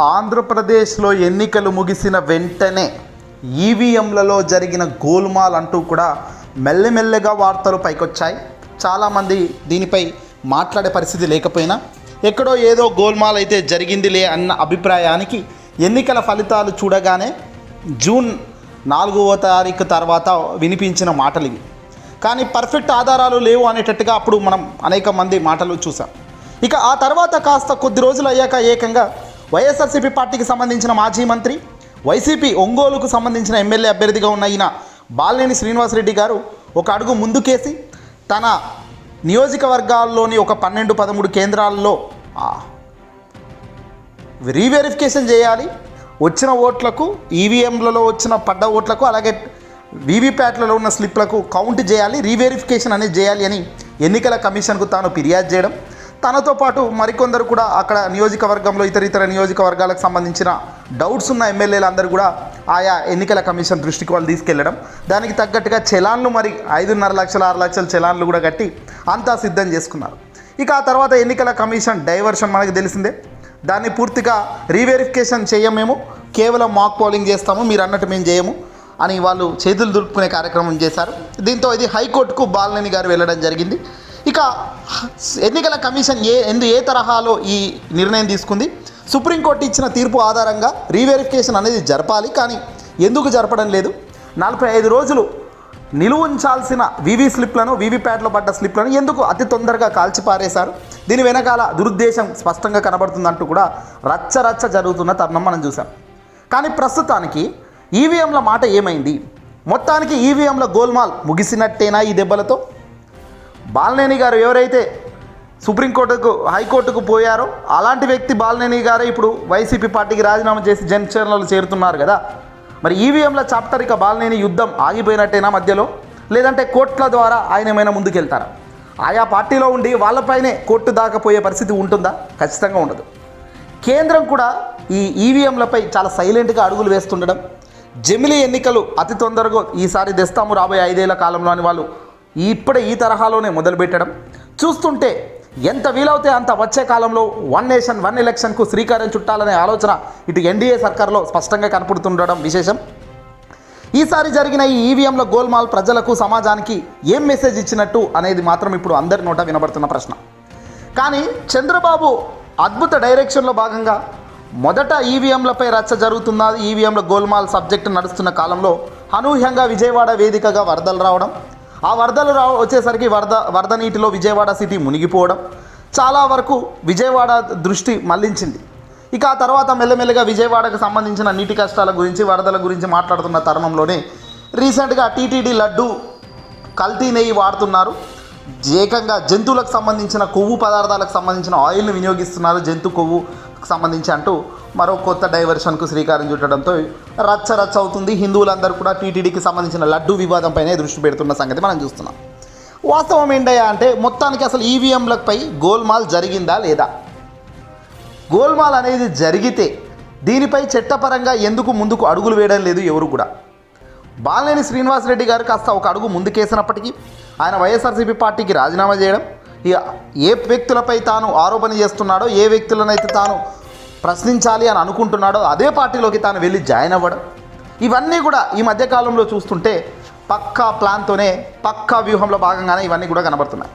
ఆంధ్రప్రదేశ్లో ఎన్నికలు ముగిసిన వెంటనే ఈవీఎంలలో జరిగిన గోల్మాల్ అంటూ కూడా మెల్లమెల్లగా వార్తలు పైకొచ్చాయి. చాలామంది దీనిపై మాట్లాడే పరిస్థితి లేకపోయినా ఎక్కడో ఏదో గోల్మాల్ అయితే జరిగిందిలే అన్న అభిప్రాయానికి ఎన్నికల ఫలితాలు చూడగానే జూన్ నాలుగవ తారీఖు తర్వాత వినిపించిన మాటలు ఇవి. కానీ పర్ఫెక్ట్ ఆధారాలు లేవు అనేటట్టుగా అప్పుడు మనం అనేక మంది మాటలు చూసాం. ఇక ఆ తర్వాత కాస్త కొద్ది రోజులు అయ్యాక ఏకంగా వైఎస్ఆర్సీపీ పార్టీకి సంబంధించిన మాజీ మంత్రి వైసీపీ ఒంగోలుకు సంబంధించిన ఎమ్మెల్యే అభ్యర్థిగా ఉన్న ఈయన బాలినేని శ్రీనివాసరెడ్డి గారు ఒక అడుగు ముందుకేసి తన నియోజకవర్గాల్లోని ఒక పన్నెండు పదమూడు కేంద్రాల్లో రీవెరిఫికేషన్ చేయాలి. వచ్చిన ఓట్లకు ఈవీఎంలలో వచ్చిన పడ్డ ఓట్లకు అలాగే వీవీప్యాట్లలో ఉన్న స్లిప్లకు కౌంట్ చేయాలి రీవెరిఫికేషన్ అనేది చేయాలి అని ఎన్నికల కమిషన్కు తాను ఫిర్యాదు చేయడం. తనతో పాటు మరికొందరు కూడా అక్కడ నియోజకవర్గంలో ఇతర ఇతర నియోజకవర్గాలకు సంబంధించిన డౌట్స్ ఉన్న ఎమ్మెల్యేలు అందరూ కూడా ఆయా ఎన్నికల కమిషన్ దృష్టికి వాళ్ళు తీసుకెళ్ళడం. దానికి తగ్గట్టుగా చలాన్లు మరి ఐదున్నర లక్షల ఆరు లక్షల చలాన్లు కూడా కట్టి అంతా సిద్ధం చేసుకున్నారు. ఇక ఆ తర్వాత ఎన్నికల కమిషన్ డైవర్షన్ మనకు తెలిసిందే. దాన్ని పూర్తిగా రీవెరిఫికేషన్ చేయమేము కేవలం మాక్ పోలింగ్ చేస్తాము మీరు అన్నట్టు మేము చేయము అని వాళ్ళు చేతులు దులుపుకునే కార్యక్రమం చేశారు. దీంతో ఇది హైకోర్టుకు బాలనేని గారు వెళ్ళడం జరిగింది. ఇక ఎన్నికల కమిషన్ ఏ ఎందు ఏ తరహాలో ఈ నిర్ణయం తీసుకుంది? సుప్రీంకోర్టు ఇచ్చిన తీర్పు ఆధారంగా రీవెరిఫికేషన్ అనేది జరపాలి కానీ ఎందుకు జరపడం లేదు? నలభై ఐదు రోజులు నిలువుంచాల్సిన వివి స్లిప్లను వీవీప్యాట్లో పడ్డ స్లిప్లను ఎందుకు అతి తొందరగా కాల్చిపారేశారు? దీని వెనకాల దురుద్దేశం స్పష్టంగా కనబడుతుందంటూ కూడా రచ్చ రచ్చ జరుగుతున్న తరుణం మనం చూసాం కానీ ప్రస్తుతానికి ఈవీఎంల మాట ఏమైంది? మొత్తానికి ఈవీఎంల గోల్మాల్ ముగిసినట్టేనా ఈ దెబ్బలతో? బాలనేని గారు ఎవరైతే సుప్రీంకోర్టుకు హైకోర్టుకు పోయారో అలాంటి వ్యక్తి బాలనేని గారే ఇప్పుడు వైసీపీ పార్టీకి రాజీనామా చేసి జనసేనలో చేరుతున్నారు కదా. మరి ఈవీఎంల చాప్టర్ ఇక బాలనేని యుద్ధం ఆగిపోయినట్టేనా మధ్యలో? లేదంటే కోర్టుల ద్వారా ఆయన ఏమైనా ముందుకెళ్తారా? ఆయా పార్టీలో ఉండి వాళ్ళపైనే కోర్టు దాకపోయే పరిస్థితి ఉంటుందా? ఖచ్చితంగా ఉండదు. కేంద్రం కూడా ఈ ఈవీఎంలపై చాలా సైలెంట్గా అడుగులు వేస్తుండడం జమిలీ ఎన్నికలు అతి తొందరగా ఈసారి తెస్తాము రాబోయే ఐదేళ్ళ కాలంలో అని వాళ్ళు ఇప్పుడే ఈ తరహాలోనే మొదలుపెట్టడం. చూస్తుంటే ఎంత వీలవుతే అంత వచ్చే కాలంలో వన్ నేషన్ వన్ ఎలక్షన్కు శ్రీకారం చుట్టాలనే ఆలోచన ఇటు ఎన్డీఏ సర్కార్లో స్పష్టంగా కనపడుతుండడం విశేషం. ఈసారి జరిగిన ఈ ఈవీఎంల గోల్మాల్ ప్రజలకు సమాజానికి ఏం మెసేజ్ ఇచ్చినట్టు అనేది మాత్రం ఇప్పుడు అందరి నోట వినబడుతున్న ప్రశ్న. కానీ చంద్రబాబు అద్భుత డైరెక్షన్లో భాగంగా మొదట ఈవీఎంలపై రచ్చ జరుగుతున్నది ఈవీఎంల గోల్మాల్ సబ్జెక్టు నడుస్తున్న కాలంలో అనూహ్యంగా విజయవాడ వేదికగా వరదలు రావడం ఆ వరదలు రా వచ్చేసరికి వరద వరద నీటిలో విజయవాడ సిటీ మునిగిపోవడం చాలా వరకు విజయవాడ దృష్టి మళ్ళించింది. ఇక ఆ తర్వాత మెల్లమెల్లగా విజయవాడకు సంబంధించిన నీటి కష్టాల గురించి వరదల గురించి మాట్లాడుతున్న తరుణంలోనే రీసెంట్గా టీటీడీ లడ్డు కల్తీ నెయ్యి వాడుతున్నారు. ఏకంగా జంతువులకు సంబంధించిన కొవ్వు పదార్థాలకు సంబంధించిన ఆయిల్ని వినియోగిస్తున్నారు. జంతు కొవ్వు సంబంధించి అంటూ మరో కొత్త డైవర్షన్కు శ్రీకారం చుట్టడంతో రచ్చ రచ్చ అవుతుంది. హిందువులందరూ కూడా టీటీడీకి సంబంధించిన లడ్డు వివాదంపైనే దృష్టి పెడుతున్న సంగతి మనం చూస్తున్నాం. వాస్తవం ఏంటయ్యా అంటే మొత్తానికి అసలు ఈవీఎంలపై గోల్మాల్ జరిగిందా లేదా? గోల్మాల్ అనేది జరిగితే దీనిపై చట్టపరంగా ఎందుకు ముందుకు అడుగులు వేయడం లేదు ఎవరు కూడా? బాలినేని శ్రీనివాసరెడ్డి గారు కాస్త ఒక అడుగు ముందుకేసినప్పటికీ ఆయన వైఎస్ఆర్సీపీ పార్టీకి రాజీనామా చేయడం ఏ వ్యక్తులపై తాను ఆరోపణ చేస్తున్నాడో ఏ వ్యక్తులనైతే తాను ప్రశ్నించాలి అని అనుకుంటున్నాడో అదే పార్టీలోకి తాను వెళ్ళి జాయిన్ అవ్వడం. ఇవన్నీ కూడా ఈ మధ్యకాలంలో చూస్తుంటే పక్కా ప్లాన్తోనే పక్కా వ్యూహంలో భాగంగానే ఇవన్నీ కూడా కనబడుతున్నాయి.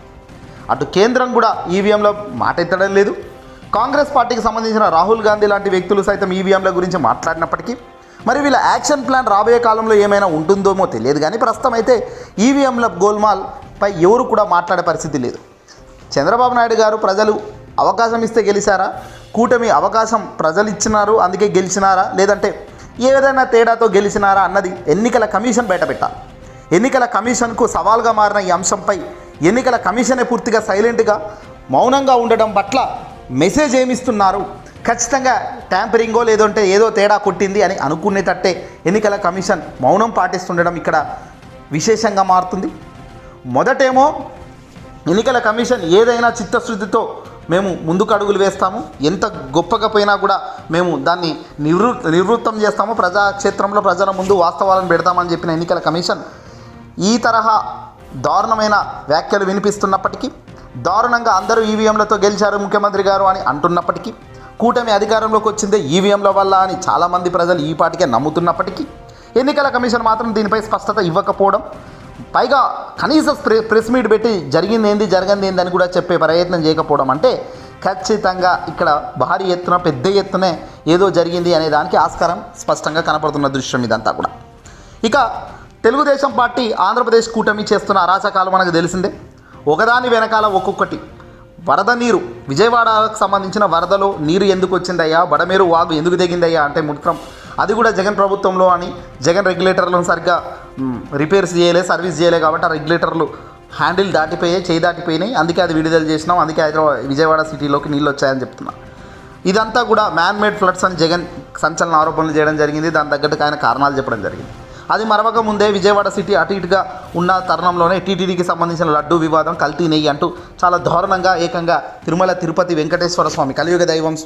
అటు కేంద్రం కూడా ఈవీఎంలో మాట ఎత్తడం లేదు. కాంగ్రెస్ పార్టీకి సంబంధించిన రాహుల్ గాంధీ లాంటి వ్యక్తులు సైతం ఈవీఎంల గురించి మాట్లాడినప్పటికీ మరి వీళ్ళ యాక్షన్ ప్లాన్ రాబోయే కాలంలో ఏమైనా ఉంటుందోమో తెలియదు. కానీ ప్రస్తుతం అయితే ఈవీఎంల గోల్మాల్ పై ఎవరు కూడా మాట్లాడే పరిస్థితి లేదు. చంద్రబాబు నాయుడు గారు ప్రజలు అవకాశం ఇస్తే గెలిచారా? కూటమి అవకాశం ప్రజలు ఇచ్చినారు అందుకే గెలిచినారా? లేదంటే ఏదైనా తేడాతో గెలిచినారా అన్నది ఎన్నికల కమిషన్ బయటపెట్టాలి. ఎన్నికల కమిషన్కు సవాల్గా మారిన ఈ అంశంపై ఎన్నికల కమిషనే పూర్తిగా సైలెంట్గా మౌనంగా ఉండడం పట్ల మెసేజ్ ఏమిస్తున్నారు? ఖచ్చితంగా ట్యాంపరింగో లేదంటే ఏదో తేడా కొట్టింది అని అనుకునేటట్టే ఎన్నికల కమిషన్ మౌనం పాటిస్తుండడం ఇక్కడ విశేషంగా మారుతుంది. మొదటేమో ఎన్నికల కమిషన్ ఏదైనా చిత్తశుద్ధితో మేము ముందుకు అడుగులు వేస్తాము. ఎంత గొప్పగా పోయినా కూడా మేము దాన్ని నివృ నివృత్తం చేస్తాము. ప్రజాక్షేత్రంలో ప్రజల ముందు వాస్తవాలను పెడతామని చెప్పిన ఎన్నికల కమిషన్ ఈ తరహా దారుణమైన వ్యాఖ్యలు వినిపిస్తున్నప్పటికీ దారుణంగా అందరూ ఈవీఎంలతో గెలిచారు ముఖ్యమంత్రి గారు అని అంటున్నప్పటికీ కూటమి అధికారంలోకి వచ్చిందే ఈవీఎంల వల్ల అని చాలామంది ప్రజలు ఈ పాటికే నమ్ముతున్నప్పటికీ ఎన్నికల కమిషన్ మాత్రం దీనిపై స్పష్టత ఇవ్వకపోవడం పైగా కనీస ప్రె ప్రెస్ మీట్ పెట్టి జరిగింది ఏంది జరిగింది ఏంది అని కూడా చెప్పే ప్రయత్నం చేయకపోవడం అంటే ఖచ్చితంగా ఇక్కడ భారీ ఎత్తున పెద్ద ఎత్తునే ఏదో జరిగింది అనే దానికి ఆస్కారం స్పష్టంగా కనపడుతున్న దృశ్యం ఇదంతా కూడా. ఇక తెలుగుదేశం పార్టీ ఆంధ్రప్రదేశ్ కూటమి చేస్తున్న అరాచకాలు మనకు తెలిసిందే. ఒకదాని వెనకాల ఒక్కొక్కటి. వరద నీరు. విజయవాడకు సంబంధించిన వరదలో నీరు ఎందుకు వచ్చిందయ్యా? బడమేరు వాగు ఎందుకు తెగిందయ్యా? అంటే ముట్రం అది కూడా జగన్ ప్రభుత్వంలో అని జగన్ రెగ్యులేటర్లను సరిగ్గా రిపేర్స్ చేయలే సర్వీస్ చేయలే కాబట్టి ఆ రెగ్యులేటర్లు హ్యాండిల్ దాటిపోయాయి చేయి దాటిపోయినాయి. అందుకే అది విడుదల చేసినాం. అందుకే హైదరాబాద్ విజయవాడ సిటీలోకి నీళ్ళు వచ్చాయని చెప్తున్నా. ఇదంతా కూడా మ్యాన్ మేడ్ ఫ్లడ్స్ అని జగన్ సంచలన ఆరోపణలు చేయడం జరిగింది. దాని తగ్గట్టుగా ఆయన కారణాలు చెప్పడం జరిగింది. అది మరవక ముందే విజయవాడ సిటీ అటు ఇటుగా ఉన్న తరుణంలోనే టీటీడీకి సంబంధించిన లడ్డు వివాదం కల్తీ నెయ్యి అంటూ చాలా దారుణంగా ఏకంగా తిరుమల తిరుపతి వెంకటేశ్వర స్వామి కలియుగ దైవం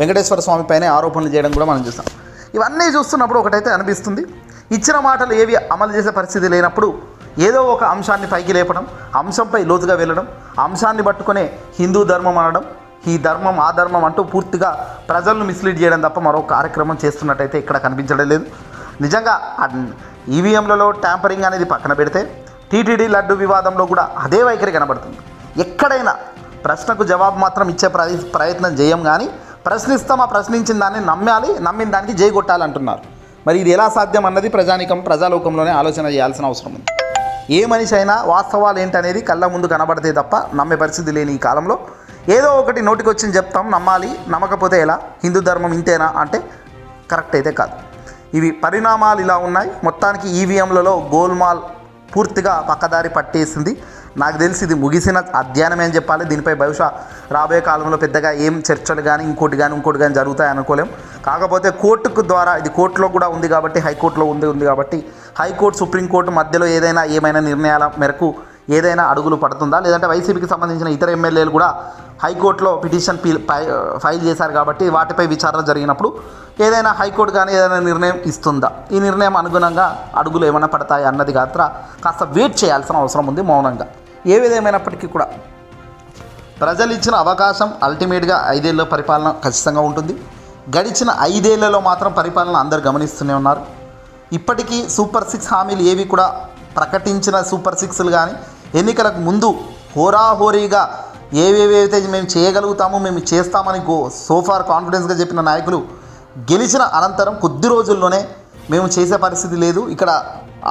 వెంకటేశ్వర స్వామి పైన ఆరోపణలు చేయడం కూడా మనం చూస్తాం. ఇవన్నీ చూస్తున్నప్పుడు ఒకటైతే అనిపిస్తుంది ఇచ్చిన మాటలు ఏవి అమలు చేసే పరిస్థితి లేనప్పుడు ఏదో ఒక అంశాన్ని పైకి లేపడం అంశంపై లోతుగా వెళ్ళడం అంశాన్ని పట్టుకునే హిందూ ధర్మం అనడం ఈ ధర్మం ఆ ధర్మం అంటూ పూర్తిగా ప్రజలను మిస్లీడ్ చేయడం తప్ప మరో కార్యక్రమం చేస్తున్నట్టయితే ఇక్కడ కనిపించడం లేదు. నిజంగా ఈవీఎంలలో ట్యాంపరింగ్ అనేది పక్కన పెడితే టీటీడీ లడ్డు వివాదంలో కూడా అదే వైఖరి కనబడుతుంది. ఎక్కడైనా ప్రశ్నకు జవాబు మాత్రం ఇచ్చే ప్రయ- ప్రయత్నం చేయం కానీ ప్రశ్నిస్తాం ఆ ప్రశ్నించిన దాన్ని నమ్మాలి నమ్మిన దానికి జై కొట్టాలంటున్నారు. మరి ఇది ఎలా సాధ్యం అన్నది ప్రజానికం ప్రజాలోకంలోనే ఆలోచన చేయాల్సిన అవసరం ఉంది. ఏ మనిషి అయినా వాస్తవాలు ఏంటనేది కళ్ళ ముందు కనబడితే తప్ప నమ్మే పరిస్థితి లేని ఈ కాలంలో ఏదో ఒకటి నోటికొచ్చింది చెప్తాం నమ్మాలి నమ్మకపోతే ఎలా? హిందూ ధర్మం ఇంతేనా అంటే కరెక్ట్ అయితే కాదు. ఇవి పరిణామాలు ఇలా ఉన్నాయి. మొత్తానికి ఈవీఎంలలో గోల్మాల్ పూర్తిగా పక్కదారి పట్టేసింది. నాకు తెలిసి ఇది ముగిసిన అధ్యయనం ఏం చెప్పాలి. దీనిపై బహుశా రాబోయే కాలంలో పెద్దగా ఏం చర్చలు కానీ ఇంకోటి కానీ ఇంకోటి కానీ జరుగుతాయి అనుకోలేం. కాకపోతే కోర్టుకు ద్వారా ఇది కోర్టులో కూడా ఉంది కాబట్టి హైకోర్టులో ఉంది ఉంది కాబట్టి హైకోర్టు సుప్రీంకోర్టు మధ్యలో ఏదైనా ఏమైనా నిర్ణయాల మేరకు ఏదైనా అడుగులు పడుతుందా? లేదంటే వైసీపీకి సంబంధించిన ఇతర ఎమ్మెల్యేలు కూడా హైకోర్టులో పిటిషన్ పీ ఫైల్ చేశారు కాబట్టి వాటిపై విచారణ జరిగినప్పుడు ఏదైనా హైకోర్టు కానీ ఏదైనా నిర్ణయం ఇస్తుందా? ఈ నిర్ణయం అనుగుణంగా అడుగులు ఏమైనా పడతాయి అన్నది మాత్రం కాస్త వెయిట్ చేయాల్సిన అవసరం ఉంది మౌనంగా. ఏ విధమైనప్పటికీ కూడా ప్రజలు ఇచ్చిన అవకాశం అల్టిమేట్గా ఐదేళ్ళ పరిపాలన ఖచ్చితంగా ఉంటుంది. గడిచిన ఐదేళ్ళలో మాత్రం పరిపాలన అందరు గమనిస్తూనే ఉన్నారు. ఇప్పటికీ సూపర్ సిక్స్ హామీలు ఏవి కూడా ప్రకటించిన సూపర్ సిక్స్లు కానీ ఎన్నికలకు ముందు హోరాహోరీగా ఏవేవైతే మేము చేయగలుగుతామో మేము చేస్తామని గో సోఫార్ కాన్ఫిడెన్స్గా చెప్పిన నాయకులు గెలిచిన అనంతరం కొద్ది రోజుల్లోనే మేము చేసే పరిస్థితి లేదు. ఇక్కడ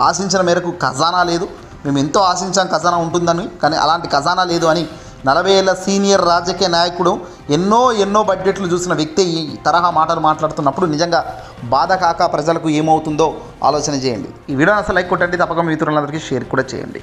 ఆశించిన మేరకు ఖజానా లేదు. మేము ఎంతో ఆశించాం ఖజానా ఉంటుందని కానీ అలాంటి ఖజానా లేదు అని నలభై ఏళ్ళ సీనియర్ రాజకీయ నాయకుడు ఎన్నో ఎన్నో బడ్జెట్లు చూసిన వ్యక్తి ఈ తరహా మాటలు మాట్లాడుతున్నప్పుడు నిజంగా బాధ కాక ప్రజలకు ఏమవుతుందో ఆలోచన చేయండి. ఈ వీడియో అసలు లైక్ కొట్టండి తప్పక మిత్రులందరికీ షేర్ కూడా చేయండి.